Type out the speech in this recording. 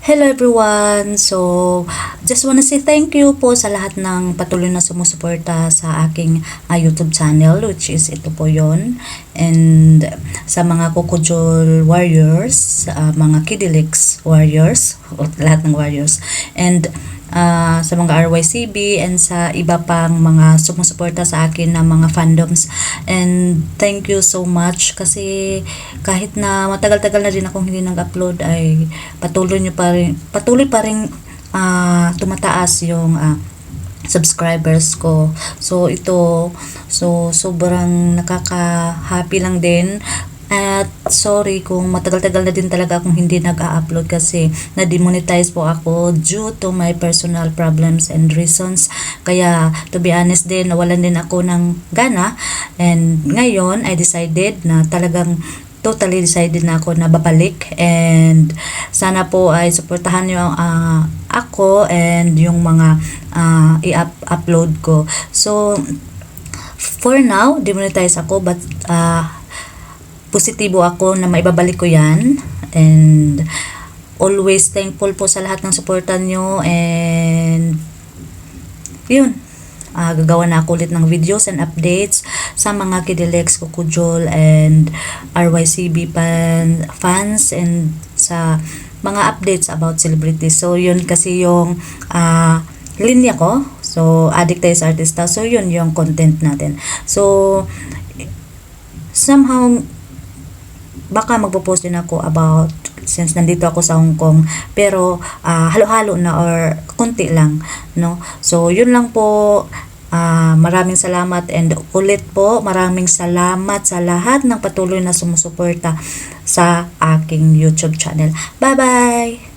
Hello everyone! So, just wanna say thank you po sa lahat ng patuloy na sumusuporta sa aking ah, YouTube channel which is ito po yon And sa mga Kokojol Warriors, ah, mga Kidilix Warriors, lahat ng Warriors. And ah, sa mga RYCB and sa iba pang mga sumusuporta sa akin na mga fandoms. And thank you so much kasi kahit na matagal-tagal na din akong hindi nag-upload ay patuloy nyo pa rin, patuloy pa rin ah, tumataas yung ah, subscribers ko. So ito, so sobrang nakaka-happy lang din. At sorry kung matagal-tagal na din talaga akong hindi nag-a-upload kasi na-demonetize po ako due to my personal problems and reasons. Kaya to be honest din, nawalan din ako ng gana. And ngayon, I decided na talagang totally decided na ako na babalik and sana po ay suportahan niyo ah, ako and yung mga ah, i-upload ko. So, for now, demonetize ako but ah, positibo ako na maibabalik ko yan and always thankful po sa lahat ng suporta nyo and yun Ah, gagawa na ako ulit ng videos and updates sa mga Kidilex, Kukujol and RYCB fan, fans and sa mga updates about celebrities. So, yun kasi yung ah, linya ko. So, addict tayo sa artista. So, yun yung content natin. So, somehow baka magpo-post din ako about since nandito ako sa Hong Kong pero ah, halo-halo na or konti lang no? So yun lang po. Ah, maraming salamat and ulit po maraming salamat sa lahat ng patuloy na sumusuporta sa aking YouTube channel. Bye bye